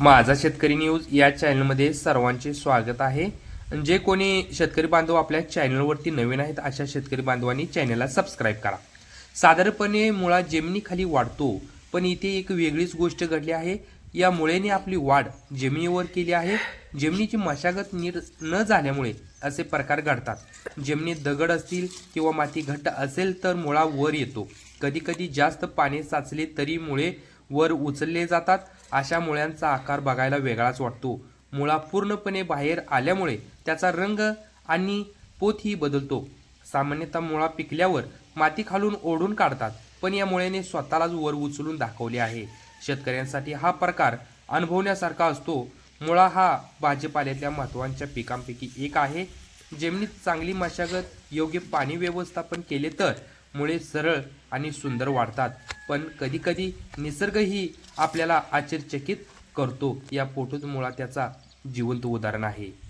माझा शेतकरी न्यूज या चॅनलमध्ये सर्वांचे स्वागत आहे. जे कोणी शेतकरी बांधव आपल्या चॅनलवरती नवीन आहेत अशा शेतकरी बांधवांनी चॅनलला सबस्क्राईब करा. साधारणपणे मुळा जमिनीखाली वाढतो पण इथे एक वेगळीच गोष्ट घडली आहे. या मुळेने आपली वाढ जमिनीवर केली आहे. जमिनीची मशागत नीट न झाल्यामुळे असे प्रकार घडतात. जमिनीत दगड असतील किंवा माती घट्ट असेल तर मुळा वर येतो. कधीकधी जास्त पाणी साचले तरी मुळे वर उचलले जातात. अशा मुळ्यांचा आकार बघायला वेगळाच वाटतो. मुळा पूर्णपणे बाहेर आल्यामुळे त्याचा रंग आणि पोतही बदलतो. सामान्यतः मुळा पिकल्यावर माती खालून ओढून काढतात पण या मुळ्याने स्वतःलाच वर उचलून दाखवले आहे. शेतकऱ्यांसाठी हा प्रकार अनुभवण्यासारखा असतो. मुळा हा भाजीपाल्यातल्या महत्त्वाच्या पिकांपैकी एक आहे. जमिनीत चांगली मशागत योग्य पाणी व्यवस्थापन केले तर मुळे सरळ आणि सुंदर वाढतात. पण कधीकधी निसर्गही आपल्याला आश्चर्यचकित करतो. या फोटोत मुळा त्याचा जिवंत उदाहरण आहे.